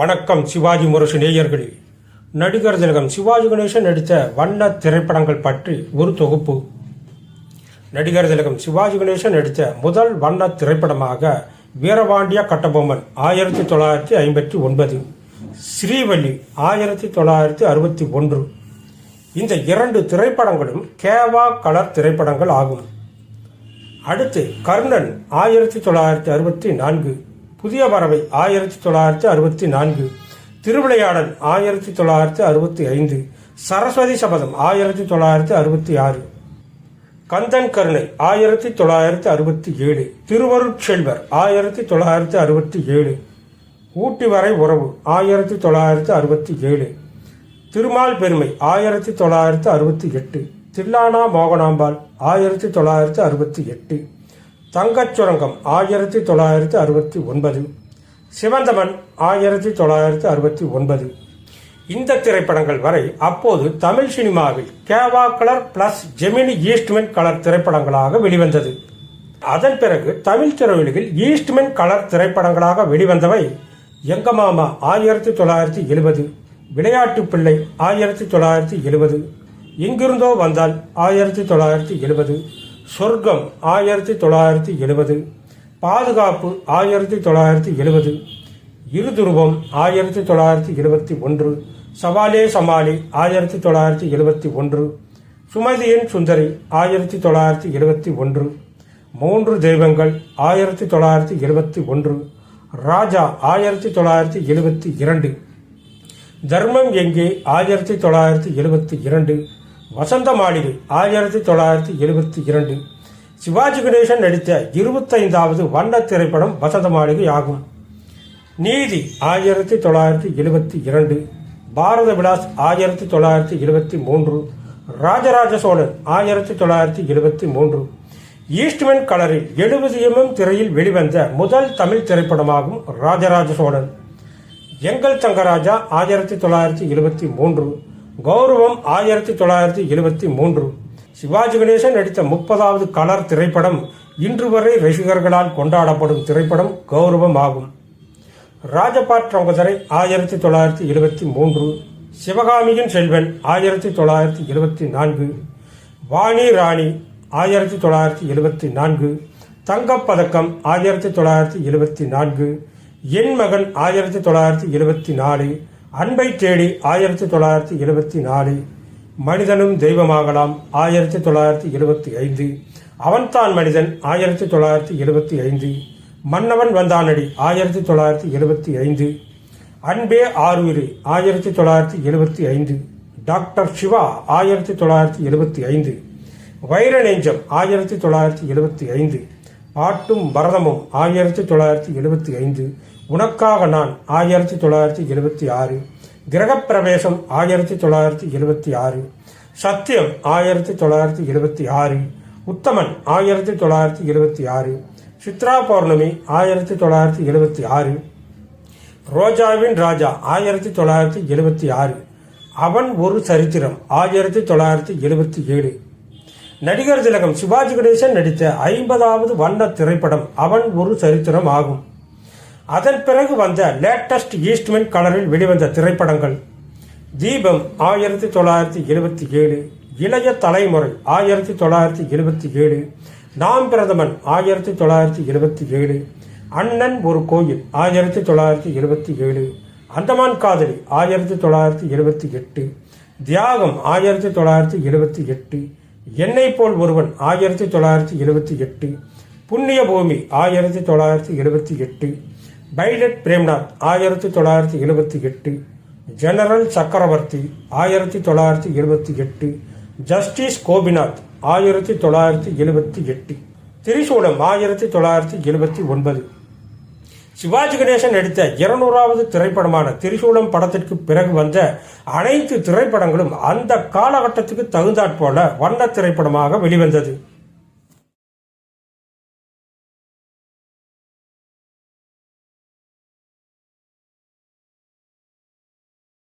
வணக்கம் சிவாஜி முரசு நேயர்களே. நடிகர் திலகம் சிவாஜி கணேசன் நடித்த வண்ண திரைப்படங்கள் பற்றி ஒரு தொகுப்பு. நடிகர் திலகம் சிவாஜி கணேசன் நடித்த முதல் வண்ண திரைப்படமாக வீரபாண்டிய கட்டபொம்மன் ஆயிரத்தி தொள்ளாயிரத்தி ஐம்பத்தி ஒன்பது ஸ்ரீவல்லி ஆயிரத்தி தொள்ளாயிரத்தி அறுபத்தி ஒன்று. இந்த இரண்டு திரைப்படங்களும் கேவா கலர் திரைப்படங்கள் ஆகும். அடுத்து கர்ணன் ஆயிரத்தி தொள்ளாயிரத்தி அறுபத்தி நான்கு புதிய பறவை ஆயிரத்தி தொள்ளாயிரத்தி அறுபத்தி நான்கு. திருவிளையாடல் ஆயிரத்தி தொள்ளாயிரத்தி அறுபத்தி ஐந்து. சரஸ்வதி சபதம் ஆயிரத்தி தொள்ளாயிரத்தி அறுபத்தி ஆறு. கந்தன் கருணை ஆயிரத்தி தொள்ளாயிரத்தி அறுபத்தி ஏழு. திருவருட்செல்வர் ஆயிரத்தி தொள்ளாயிரத்தி அறுபத்தி ஏழு. ஊட்டி வரை உறவு ஆயிரத்தி தொள்ளாயிரத்தி அறுபத்தி ஏழு. திருமால் பெருமை ஆயிரத்தி தொள்ளாயிரத்தி அறுபத்தி எட்டு. தில்லானா மோகனாம்பாள் ஆயிரத்தி தொள்ளாயிரத்தி அறுபத்தி எட்டு. தங்கச் சுரங்கம் ஆயிரத்தி தொள்ளாயிரத்தி அறுபத்தி ஒன்பது. சிவந்தமன் ஆயிரத்தி தொள்ளாயிரத்தி அறுபத்தி ஒன்பது. இந்த திரைப்படங்கள் வரை அப்போது தமிழ் சினிமாவில் Geva colour plus Gemini Eastman colour திரைப்படங்களாக வெளிவந்தது. அதன் பிறகு தமிழ் திரையுலகில் ஈஸ்ட்மென் கலர் திரைப்படங்களாக வெளிவந்தவை எங்க மாமா ஆயிரத்தி தொள்ளாயிரத்தி எழுபது. விளையாட்டு பிள்ளை ஆயிரத்தி தொள்ளாயிரத்தி எழுபது. எங்கிருந்தோ வந்தால் ஆயிரத்தி தொள்ளாயிரத்தி எழுபது. சொர்க்கம் ஆயிரத்தி தொள்ளாயிரத்தி எழுபது பாதுகாப்பு ஆயிரத்தி தொள்ளாயிரத்தி எழுபது இருதுருவம் ஆயிரத்தி தொள்ளாயிரத்தி எழுபத்தி ஒன்று சவாலே சமாளி ஆயிரத்தி தொள்ளாயிரத்தி எழுபத்தி ஒன்று சுமதியின் சுந்தரி ஆயிரத்தி தொள்ளாயிரத்தி எழுபத்தி ஒன்று மூன்று தெய்வங்கள் ஆயிரத்தி தொள்ளாயிரத்தி எழுபத்தி ஒன்று ராஜா ஆயிரத்தி தொள்ளாயிரத்தி எழுபத்தி இரண்டு தர்மம் எங்கே ஆயிரத்தி தொள்ளாயிரத்தி எழுபத்தி இரண்டு வசந்த மாளிகை ஆயிரத்தி தொள்ளாயிரத்தி எழுபத்தி இரண்டு. சிவாஜி கணேசன் நடித்த இருபத்தைந்தாவது வண்ண திரைப்படம் வசந்த மாளிகை ஆகும். நீதி ஆயிரத்தி தொள்ளாயிரத்தி எழுபத்தி இரண்டு. பாரத விலாஸ் ஆயிரத்தி தொள்ளாயிரத்தி எழுபத்தி மூன்று. ராஜராஜ சோழன் ஆயிரத்தி தொள்ளாயிரத்தி எழுபத்தி மூன்று. ஈஸ்ட்மென் கலரில் எழுபது எம்எம் திரையில் வெளிவந்த முதல் தமிழ் திரைப்படமாகும் ராஜராஜ சோழன். எங்கள் தங்கராஜா ஆயிரத்தி தொள்ளாயிரத்தி எழுபத்தி மூன்று. கௌரவம் ஆயிரத்தி தொள்ளாயிரத்தி எழுபத்தி மூன்று. சிவாஜி கணேசன் நடித்த முப்பதாவது கலர் திரைப்படம் இன்று வரை ரசிகர்களால் கொண்டாடப்படும் திரைப்படம் கௌரவம் ஆகும். ராஜபாட் ரங்கதரை ஆயிரத்தி தொள்ளாயிரத்தி எழுபத்தி மூன்று. சிவகாமியின் செல்வன் ஆயிரத்தி தொள்ளாயிரத்தி எழுபத்தி நான்கு. வாணி ராணி ஆயிரத்தி தொள்ளாயிரத்தி எழுபத்தி நான்கு. தங்கப்பதக்கம் ஆயிரத்தி தொள்ளாயிரத்தி எழுபத்தி நான்கு. என் மகன் ஆயிரத்தி தொள்ளாயிரத்தி எழுபத்தி நாலு. அன்பை தேடி ஆயிரத்தி தொள்ளாயிரத்தி எழுபத்தி நாலு மனிதனும் தெய்வமாகலாம் ஆயிரத்தி தொள்ளாயிரத்தி எழுபத்தி ஐந்து. அவன்தான் மனிதன் ஆயிரத்தி தொள்ளாயிரத்தி எழுபத்தி ஐந்து. மன்னவன் வந்தானடி ஆயிரத்தி தொள்ளாயிரத்தி எழுபத்தி ஐந்து. அன்பே ஆறுயிரு ஆயிரத்தி தொள்ளாயிரத்தி எழுபத்தி ஐந்து. டாக்டர் சிவா ஆயிரத்தி தொள்ளாயிரத்தி எழுபத்தி ஐந்து. வைர நெஞ்சம் ஆயிரத்தி தொள்ளாயிரத்தி எழுபத்தி ஐந்து. பாட்டும் பரதமும் ஆயிரத்தி தொள்ளாயிரத்தி எழுபத்தி ஐந்து. உனக்காக நான் ஆயிரத்தி தொள்ளாயிரத்தி எழுபத்தி ஆறு. கிரகப்பிரவேசம் ஆயிரத்தி தொள்ளாயிரத்தி எழுபத்தி ஆறு. சத்தியம் ஆயிரத்தி தொள்ளாயிரத்தி எழுபத்தி ஆறு. உத்தமன் ஆயிரத்தி தொள்ளாயிரத்தி எழுபத்தி ஆறு. சித்ரா பௌர்ணமி ஆயிரத்தி தொள்ளாயிரத்தி எழுபத்தி ஆறு. ரோஜாவின் ராஜா ஆயிரத்தி தொள்ளாயிரத்தி எழுபத்தி ஆறு. அவன் ஒரு சரித்திரம் ஆயிரத்தி தொள்ளாயிரத்தி எழுபத்தி ஏழு. நடிகர் திலகம் சிவாஜி கணேசன் நடித்த ஐம்பதாவது வண்ண திரைப்படம் அவன் ஒரு சரித்திரம் ஆகும் அதன் பிறகு வந்த லேட்டஸ்ட் ஈஸ்ட்மென் கலரில் வெளிவந்த திரைப்படங்கள். தீபம் ஆயிரத்தி தொள்ளாயிரத்தி எழுபத்தி ஏழு இளைய தலைமுறை ஆயிரத்தி தொள்ளாயிரத்தி எழுபத்தி ஏழு நாம் பிரதமன் ஆயிரத்தி தொள்ளாயிரத்தி எழுபத்தி ஏழு அண்ணன் ஒரு கோயில் ஆயிரத்தி தொள்ளாயிரத்தி எழுபத்தி ஏழு அந்தமான் காதலி ஆயிரத்தி தொள்ளாயிரத்தி எழுபத்தி எட்டு தியாகம் ஆயிரத்தி தொள்ளாயிரத்தி எழுபத்தி எட்டு என்னை போல் ஒருவன் ஆயிரத்தி தொள்ளாயிரத்தி எழுபத்தி எட்டு புண்ணிய பூமி ஆயிரத்தி தொள்ளாயிரத்தி எழுபத்தி எட்டு பைலட் பிரேம்நாத் ஆயிரத்தி தொள்ளாயிரத்தி எழுபத்தி எட்டு ஜெனரல் சக்கரவர்த்தி ஆயிரத்தி தொள்ளாயிரத்தி எழுபத்தி எட்டு ஜஸ்டிஸ் கோபிநாத் ஆயிரத்தி தொள்ளாயிரத்தி எழுபத்தி எட்டு திரிசூலம் ஆயிரத்தி தொள்ளாயிரத்தி எழுபத்தி ஒன்பது. சிவாஜி கணேசன் நடித்த இருநூறாவது திரைப்படமான திரிசூலம் படத்திற்கு பிறகு வந்த அனைத்து திரைப்படங்களும் அந்த காலகட்டத்துக்கு தகுந்தாற் போல வண்ண திரைப்படமாக வெளிவந்தது.